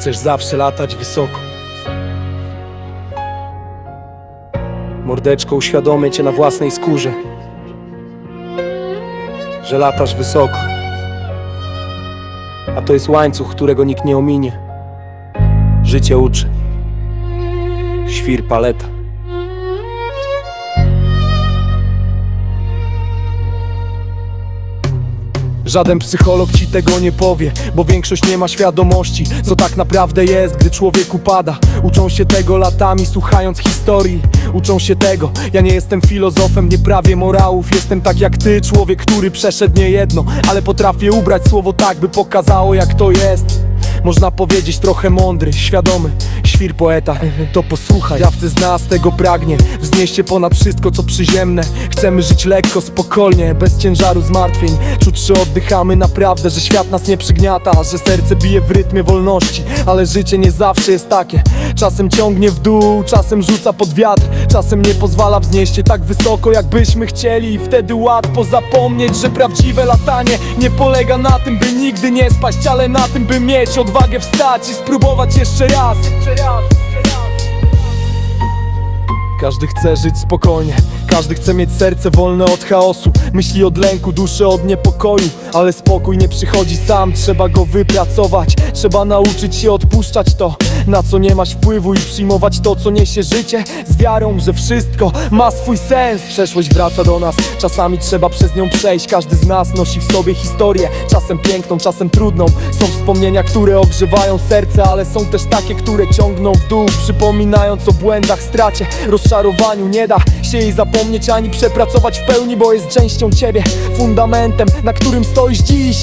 chcesz zawsze latać wysoko. Mordeczko, uświadomię cię na własnej skórze, że latasz wysoko. A to jest łańcuch, którego nikt nie ominie. Życie uczy. Świr paleta. Żaden psycholog ci tego nie powie, bo większość nie ma świadomości, co tak naprawdę jest, gdy człowiek upada. Uczą się tego latami, słuchając historii. Uczą się tego, ja nie jestem filozofem, nie prawię morałów. Jestem tak jak ty, człowiek, który przeszedł nie jedno, ale potrafię ubrać słowo tak, by pokazało jak to jest. Można powiedzieć trochę mądry, świadomy, świr poeta. To posłuchaj, każdy z nas tego pragnie. Wznieść się ponad wszystko co przyziemne. Chcemy żyć lekko, spokojnie, bez ciężaru zmartwień. Czuć, że oddychamy naprawdę, że świat nas nie przygniata Że serce bije w rytmie wolności. Ale życie nie zawsze jest takie. Czasem ciągnie w dół, czasem rzuca pod wiatr. Czasem nie pozwala wznieść się tak wysoko jakbyśmy chcieli. I wtedy łatwo zapomnieć, że prawdziwe latanie Nie polega na tym, by nigdy nie spaść Ale na tym, by mieć odwagę wstać i spróbować jeszcze raz. Każdy chce żyć spokojnie, każdy chce mieć serce wolne od chaosu. Myśli od lęku, duszę od niepokoju Ale spokój nie przychodzi sam, trzeba go wypracować Trzeba nauczyć się odpuszczać to, na co nie masz wpływu I przyjmować to, co niesie życie. Z wiarą, że wszystko ma swój sens. Przeszłość wraca do nas, czasami trzeba przez nią przejść. Każdy z nas nosi w sobie historię. Czasem piękną, czasem trudną. Są wspomnienia, które ogrzewają serce Ale są też takie, które ciągną w dół Przypominając o błędach, stracie, rozczarowaniu. Nie da się jej zapomnieć ani przepracować w pełni Bo jest częścią ciebie, fundamentem, na którym stoisz dziś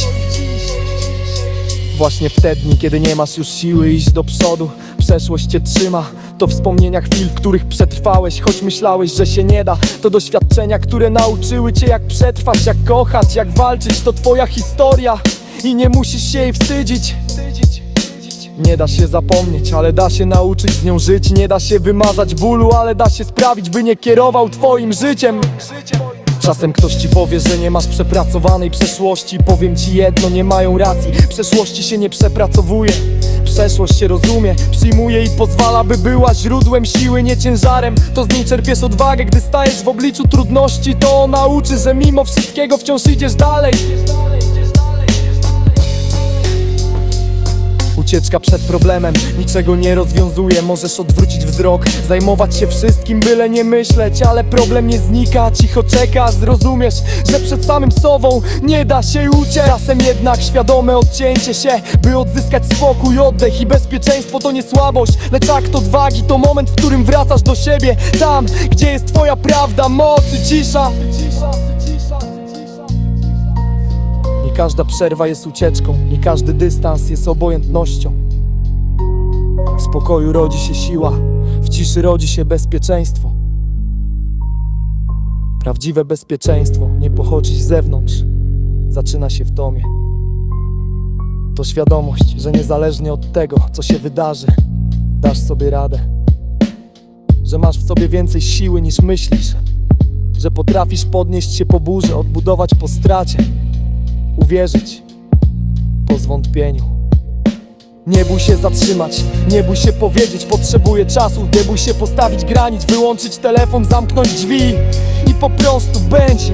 Właśnie w te dni, kiedy nie masz już siły iść do przodu Przeszłość cię trzyma. To wspomnienia chwil, w których przetrwałeś Choć myślałeś, że się nie da. To doświadczenia, które nauczyły cię jak przetrwać Jak kochać, jak walczyć. To twoja historia I nie musisz się jej wstydzić. Nie da się zapomnieć, ale da się nauczyć z nią żyć. Nie da się wymazać bólu, ale da się sprawić, by nie kierował twoim życiem Czasem ktoś ci powie, że nie masz przepracowanej przeszłości. Powiem ci jedno, nie mają racji. Przeszłości się nie przepracowuje. Przeszłość się rozumie, przyjmuje i pozwala, by była źródłem siły, nie ciężarem. To z niej czerpiesz odwagę, gdy stajesz w obliczu trudności. To ona uczy, że mimo wszystkiego wciąż idziesz dalej Ucieczka przed problemem. Niczego nie rozwiązuje Możesz odwrócić wzrok, zajmować się wszystkim, byle nie myśleć Ale problem nie znika, cicho czeka Zrozumiesz, że przed samym sobą nie da się uciec. Czasem jednak świadome odcięcie się By odzyskać spokój, oddech i bezpieczeństwo To nie słabość, lecz akt odwagi To moment, w którym wracasz do siebie. Tam, gdzie jest twoja prawda, moc i cisza każda przerwa jest ucieczką, nie każdy dystans jest obojętnością. W spokoju rodzi się siła, w ciszy rodzi się bezpieczeństwo. Prawdziwe bezpieczeństwo nie pochodzi z zewnątrz, zaczyna się w tomie. To świadomość, że niezależnie od tego, co się wydarzy, dasz sobie radę. Że masz w sobie więcej siły niż myślisz, że potrafisz podnieść się po burzy, odbudować po stracie uwierzyć po zwątpieniu. Nie bój się zatrzymać, nie bój się powiedzieć, potrzebuję czasu, nie bój się postawić granic, wyłączyć telefon, zamknąć drzwi i po prostu będzie.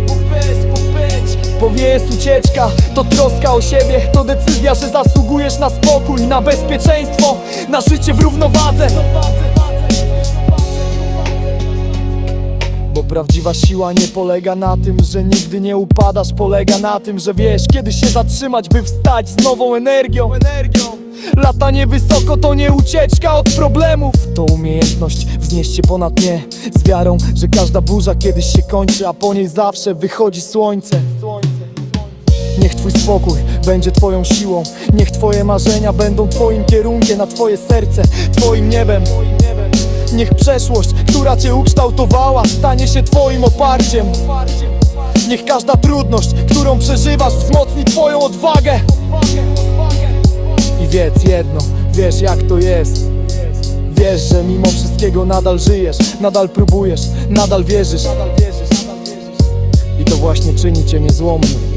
Bo wie jest ucieczka, to troska o siebie, to decyzja, że zasługujesz na spokój, na bezpieczeństwo, na życie w równowadze. Prawdziwa siła nie polega na tym, że nigdy nie upadasz Polega na tym, że wiesz kiedy się zatrzymać, by wstać z nową energią. Latanie wysoko to nie ucieczka od problemów. To umiejętność wznieść się ponad nie Z wiarą, że każda burza kiedyś się kończy A po niej zawsze wychodzi słońce. Niech twój spokój będzie twoją siłą. Niech twoje marzenia będą twoim kierunkiem Na twoje serce, twoim niebem Niech przeszłość, która cię ukształtowała Stanie się twoim oparciem. Niech każda trudność, którą przeżywasz Wzmocni twoją odwagę. I wiedz jedno, wiesz jak to jest. Wiesz, że mimo wszystkiego nadal żyjesz Nadal próbujesz, nadal wierzysz. I to właśnie czyni cię niezłomnym